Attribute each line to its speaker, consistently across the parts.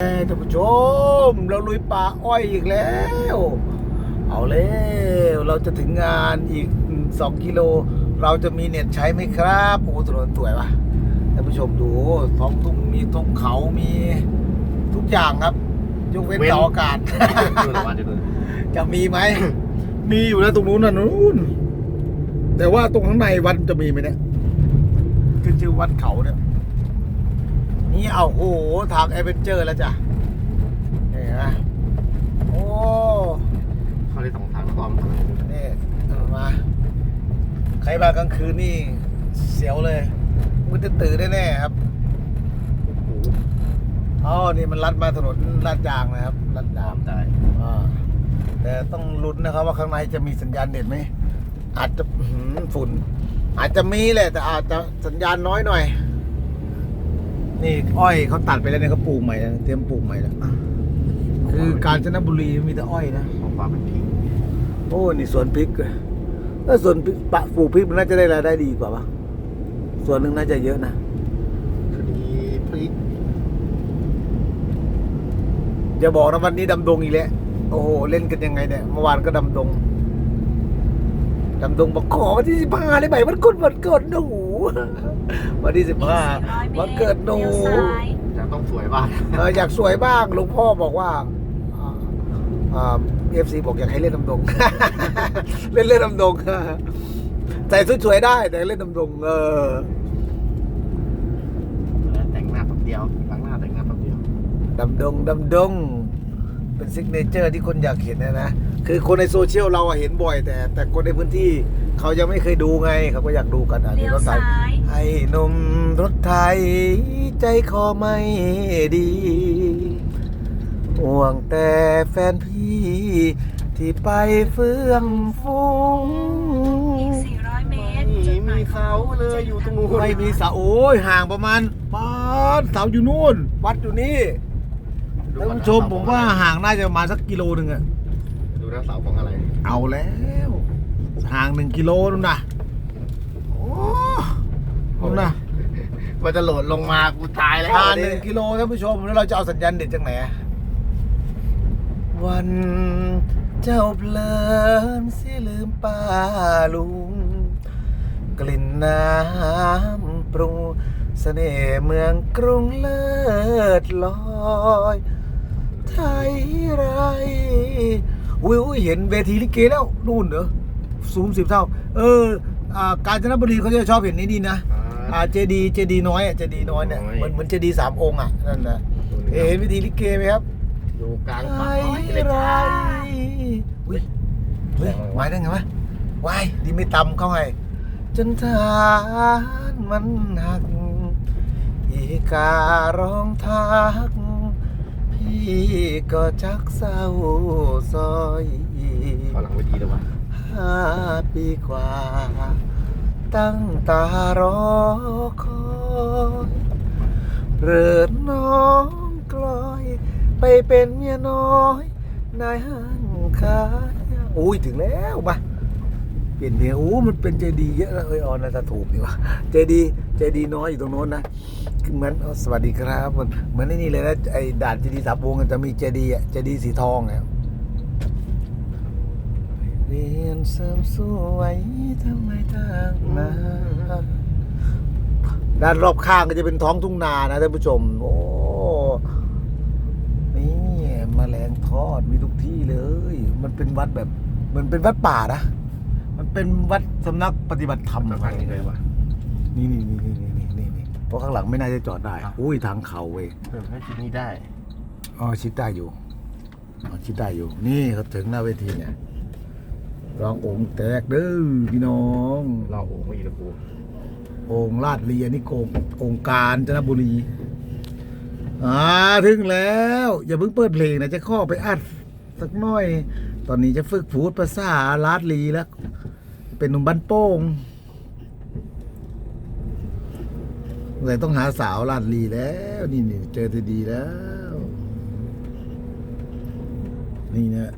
Speaker 1: ท่านผู้ชม เราลุยป่าอ้อยอีกแล้ว เอาแล้วเราจะถึงงานอีกสองกิโล เราจะมีเน็ตใช้ไหมครับโอ้โหถนนสวยว่ะท่านผู้ชมดูท้องทุ่งมีท้องเขามีทุกอย่างครับยกเว้น
Speaker 2: เว้น
Speaker 1: เสาอากาศ
Speaker 2: ดูละวันจะดู
Speaker 1: จะมีไหมมีอยู่นะตรงนู้นน่ะนู้น แต่ว่าตรงข้างในวัดจะมีไหมเนี่ยขึ้นชื่อวัดเขาเนี่ย นี่เอาโหทางแอดเวนเจอร์แล้วจ้ะเห็นไหมโอ้
Speaker 2: เขาได้สองทางแล้วก็อ้อม
Speaker 1: นี่เอามาใครมากลางคืนนี่เสียวเลยมันจะตื่นแน่ๆครับอ๋อนี่มันลัดมาถนนลาดยางนะครับลาดยาง
Speaker 2: ทำได้
Speaker 1: อ่าแต่ต้องลุ้นนะครับว่าข้างในจะมีสัญญาณเน็ตไหมอาจจะอื้อหือฝุ่น อาจจะมีแหละแต่อาจจะสัญญาณน้อยหน่อย นี่อ้อยเขาตัดไปแล้วเนี่ยเขาปลูกใหม่แล้วเตรียมปลูกใหม่แล้วคือกาญจนบุรีมีแต่อ้อยนะ
Speaker 2: ของฟ้าเป็นพิง
Speaker 1: โอ้นี่สวนพริกเลยถ้าสวนพริกปะปลูกพริกมันน่าจะได้รายได้ดีกว่าปะส่วนหนึ่งน่าจะเยอะนะ
Speaker 2: คือดีพริก
Speaker 1: อย่าบอกนะวันนี้ดำดงอีกแล้วโอ้โหเล่นกันยังไงเนี่ยเมื่อวานก็ดำดงดำดงบอกขอวันที่สิบห้าเลยไหมวันเกิดวันเกิดหนู วันที่สิบห้าวันเกิดหนู
Speaker 2: จะต้องสวยบ้าง
Speaker 1: เอออยากสวยบ้างหลวงพ่อบอกว่าเอฟซีบอกอยากให้เล่นดำดง เล่นเล่นดำดงใส่สวยๆได้แต่เล่นดำดง เออ
Speaker 2: แต่งหน้าแป๊บเดียวล้างหน้าแต่งหน้าแป๊บเดียว
Speaker 1: ดำดงดำดง เป็นซิกเนเจอร์ที่คนอยากเห็นนะนะ คือคนในโซเชียลเราอะเห็นบ่อย แต่ แต่คนในพื้นที่เขายังไม่เคยดูไงเขาก็อยากดูกันอะ
Speaker 3: เลี้ยว
Speaker 1: รถไฟ
Speaker 3: ซ้าย
Speaker 1: ให้หนมรถไทย ใจคอไม่ดีห่วงแต่แฟนพี่ ที่ไปเฟื่องฟุ้ง
Speaker 3: อีก 400 เมตรจุดหมายของ
Speaker 2: เลยอยู่ตรงนู้น
Speaker 1: ไม่มีเสาโอ้ยห่างประมาณป้าดเสาอยู่นู่น วัดอยู่นี่ ท่านผู้ชมผมว่าห่างน่าจะประมาณสักกิโลหนึ่งอะ
Speaker 2: ดูหน้าเสาของอะไร
Speaker 1: เอาแล้ว ห่างหนึ่งกิโลนู่นนะโอ้นู่นนะ
Speaker 2: มันจะโหลดลงมากูตายแล้ว
Speaker 1: ห่างหนึ่งกิโลท่านผู้ชมแล้วเราจะเอาสัญญาณเด็ดจากไหนอะวันเจ้าเพลินสิลืมป้าลุง กลิ่นน้ำปรุงเสน่ห์เมืองกรุงเลิศลอย ไทยไรอุ้ยอุ้ยเห็นเวทีลิเกแล้วนู่นเหรอสูงสิบเท่า เอออ่ากาญจนบุรีเขาจะชอบเห็นนี้ดีนะอ่าเจดีเจดีน้อยอะเจดีน้อยเนี่ยเหมือนเหมือนเจดีสามองค์อะนั่นนะเอ๊ะเห็นเวทีลิเกไหมครับ
Speaker 2: อยู่กลาง
Speaker 1: ไท
Speaker 2: ป่ายเลย
Speaker 1: ไร
Speaker 2: จ้า
Speaker 1: อุ้ยเฮ้ยหมายได้ไงวะวายดีไม่ตำเข้าไงจนทานมันหัก อีการ้องทักพี่ ก็ชักเศร้าซอย
Speaker 2: ขอหลังเวทีเลยวะ
Speaker 1: ห้าปีกว่า ตั้งตารอคอยเริดน้องกลอย ไปเป็นเมียน้อย นายห้างขายอุ้ย ถึงแล้วมา เปลี่ยนเพลงโอ้มันเป็นเจดีย์เยอะเอ้ยออนน่าจะถูกดีว่ะเจดีย์เจดีย์น้อยอยู่ตรงโน้นนะคือเหมือนสวัสดีครับมันเหมือนไอ้นี่เลยนะไอ้ด่านเจดีย์สามวงจะมีเจดีย์อะเจดีย์สีทองเนี่ยเรียนเสริมสวยทำไมทางนาด้านรอบข้างก็จะเป็นท้องทุ่งนานะท่านผู้ชม โอ้นี่มแมลงทอดมีทุกที่เลย มันเป็นวัดแบบมันเป็นวัดป่านะ มันเป็นวัดสำนักปฏิบัติธรรม
Speaker 2: จะฟังยังไงวะ
Speaker 1: นี่นี่นี่นี่นี่นี่นี่เพราะข้างหลังไม่น่าจะจอดได้อุ้ยทางเขาเว้ย
Speaker 2: เพิ่มให้ที่นี่ได้
Speaker 1: อ๋อชิดได้อยู่อ๋อชิดได้อยู่ นี่เขาถึงหน้าเวทีเนี่ยร้องโองค์แตกเด้อพี่น้อง
Speaker 2: เราโอ้ไม่อีกแล้วกู
Speaker 1: โองค์ลาดเรียนนี่โกงองค์การจนบุรีอ่าถึงแล้ว อย่าเพิ่งเปิดเพลงนะจะข้อไปอัดสักหน่อย ตอนนี้จะฝึกพูดภาษาลาดลีแล้ว เป็นหนุ่มบ้านโป้งเลยต้องหาสาวลาดลีแล้ว นี่นี่เจอทีดีแล้ว นี่นะ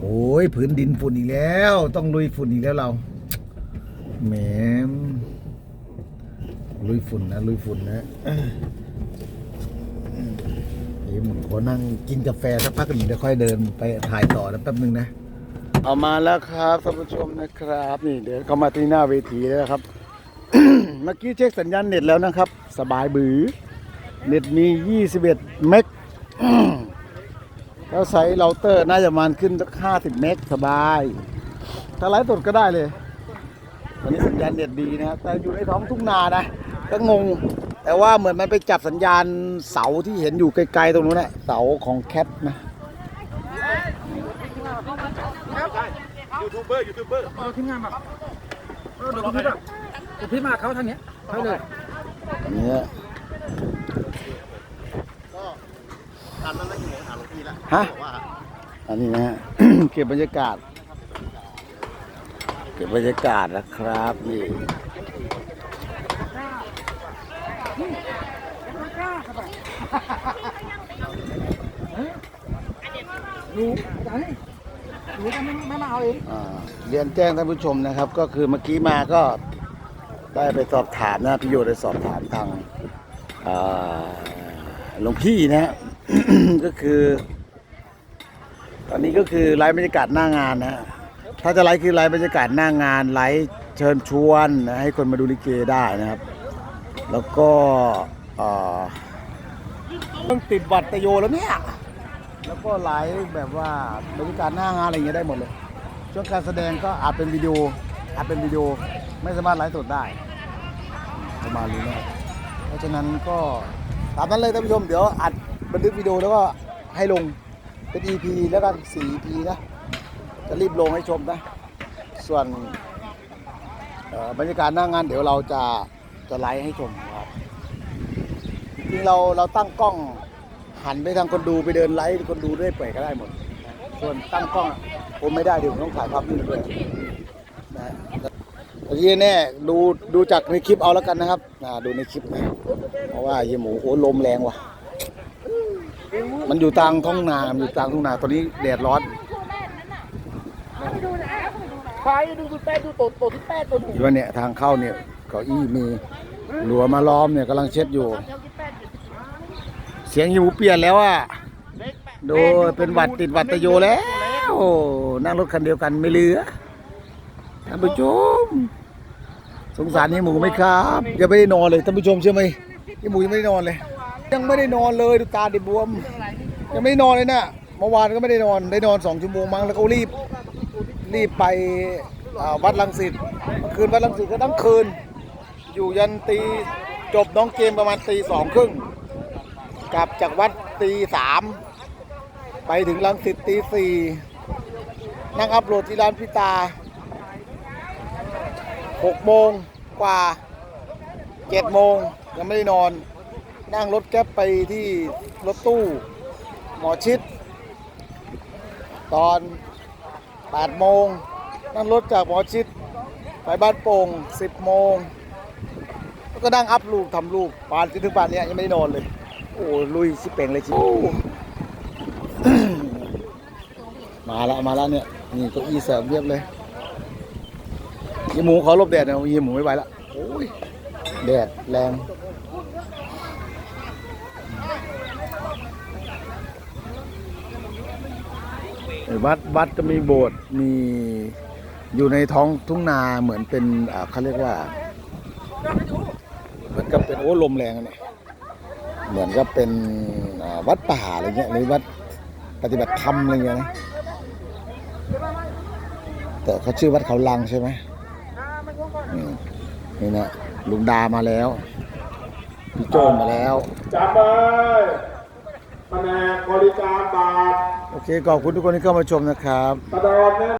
Speaker 1: โอ้ยผืนดินฝุ่นอีกแล้ว ต้องลุยฝุ่นอีกแล้วเราแหมลุยฝุ่นนะลุยฝุ่นนะหิวหมูขอนั่งกินกาแฟสักพักหนึ่งเดี๋ยวค่อยเดินไปถ่ายต่อนะแป๊บนึงนะ เอามาแล้วครับท่านผู้ชมนะครับ นี่เดี๋ยวเข้ามาที่หน้าเวทีแล้วครับ เมื่อกี้เช็คสัญญาณเน็ตแล้วนะครับ สบายบือ เน็ตมี21เมกแล้วไซส์เราเตอร์น่าจะมาณขึ้นสัก50เมกสบาย ถ้าไลฟ์สดก็ได้เลยตอนนี้สัญญาณเน็ตดีนะครับแต่อยู่ในท้องทุ่งนานะ ก็งง แต่ว่าเหมือนมันไปจับสัญญาณเสาที่เห็นอยู่ไกลๆตรงนู้นแหละเสาของแคทนะ
Speaker 2: ยูทูบเบอร์ยูทูบเบอร์
Speaker 4: เออทีมงานแบบเออเดี๋ยวพี่แบบเดี๋ยวพี่มาเขาทางเนี้ยให้เลย
Speaker 1: อันเนี้ย
Speaker 2: ทานมันไม่อยู่หาหลวงพี่ละ
Speaker 1: ฮะ
Speaker 2: บอกว่า
Speaker 1: อันนี้นะฮะเก็บบรรยากาศ เก็บบรรยากาศนะครับนี่
Speaker 4: รู้จะให้รู้จะไม่ไม่มาเอาเอง
Speaker 1: อ่าเรียนแจ้งท่านผู้ชมนะครับ ก็คือเมื่อกี้มาก็ได้ไปสอบถามนะพี่โยได้สอบถามทางอ่าหลวงพี่นะฮะ ก็คือ ตอนนี้ก็คือไลฟ์บรรยากาศหน้างานนะฮะถ้าจะไลฟ์คือไลฟ์บรรยากาศหน้างานไลฟ์เชิญชวนนะให้คนมาดูลิเกได้นะครับ แล้วก็อ่อต้องติดบัตรตะโยแล้วเนี่ย แล้วก็ไลฟ์แบบว่าบรรยากาศหน้างานอะไรอย่างเงี้ยได้หมดเลย ช่วงการแสดงก็อาจเป็นวิดีโออาจเป็นวิดีโอไม่สามารถไลฟ์สดได้ประมาณนี้นะเพราะฉะนั้นก็ตามนั้นเลยท่านผู้ชมเดี๋ยวอัดบันทึกวิดีโอแล้วก็ให้ลงเป็น EP แล้วกัน4 EP นะ จะรีบลงให้ชมนะ ส่วนบรรยากาศหน้างาน เดี๋ยวเราจะจะไลฟ์ให้ชมนะครับจริงเราเราตั้งกล้อง หันไปทางคนดูไปเดินไลฟ์คนดูด้วยเปิดก็ได้หมดส่วนตั้งกล้องอะผมไม่ได้เดี๋ยวผมต้องถ่ายภาพนิ่งด้วยนะแต่ที่แน่ดูดูจากในคลิปเอาแล้วกันนะครับนะดูในคลิปนะเพราะว่าเฮียหมูโอ้ลมแรงว่ะ มันอยู่กลางท้องนามันอยู่กลางทุ่งนาตอนนี้แดดร้อน
Speaker 4: ใครดูดูแป้ดูโตโตที่แป้ตัวหนู
Speaker 1: อยู่ว่าเนี่ยทางเข้าเนี่ยเก้าอี้มีหลัวมาล้อมเนี่ยกำลังเช็ดอยู่ เสียงยหมูเปลี่ยนแล้วอะโดยเป็นหวัดติดหวัดตะโยแล้วนั่งรถคันเดียวกันไม่เหลือท่านผู้ชมสงสารเฮียหมูไหมครับยังไม่ได้นอนเลยท่านผู้ชมเชื่อไหมเฮียหมูยังไม่ได้นอนเลย ยังไม่ได้นอนเลยดูตาดิบวม ยังไม่ได้นอนเลยนะเมื่อวานก็ไม่ได้นอนได้นอนสองชั่วโมงมั้งแล้วก็รีบรีบไปวัดลังสิตคืนวัดลังสิตก็ทั้งคืน อยู่ยันตีจบน้องเกมประมาณตีสองครึ่ง กลับจากวัดตีสามไปถึงลังสิตตีสี่นั่งอัพโหลดที่ร้านพิตาหกโมงกว่าเจ็ดโมงยังไม่ได้นอน นั่งรถแก๊ปไปที่รถตู้ หมอชิด ตอน8โมงนั่งรถจากหมอชิด ไปบ้านโป่ง10โมงแล้วก็นั่งอัพรูปทำรูปปานจนถึงป่านเนี้ยยังไม่ได้นอนเลย อ้ลุยชิเป่งเลยชิโอ้มาแล้วมาแล้วเนี่ยนี่เก็อีเสริมเรียบเลยยี่หมูเขาหลบแดดนะยี่หมูไม่ไหวละโอ้ยแดดแรงวัดวัดก็มีโบสถ์มีอยู่ในท้องทุ่งนาเหมือนเป็นอ่าเขาเรียกว่าเหมือนกับเป็นโอ้ลมแรงอะ เนี่ยเหมือนกับเป็นอ่าวัดป่าอะไรเงี้ยหรือวัดปฏิบัติธรรมอะไรเงี้ยนะแต่เขาชื่อวัดเขาลังใช่ไหมนี่นี่นะลุงดามาแล้ว พี่โจมาแล้ว
Speaker 5: จับเลยแผนกบริการบาท
Speaker 1: โอเคขอบคุณทุกคนที่เข้ามาชมนะครับ
Speaker 5: กระโดดนะ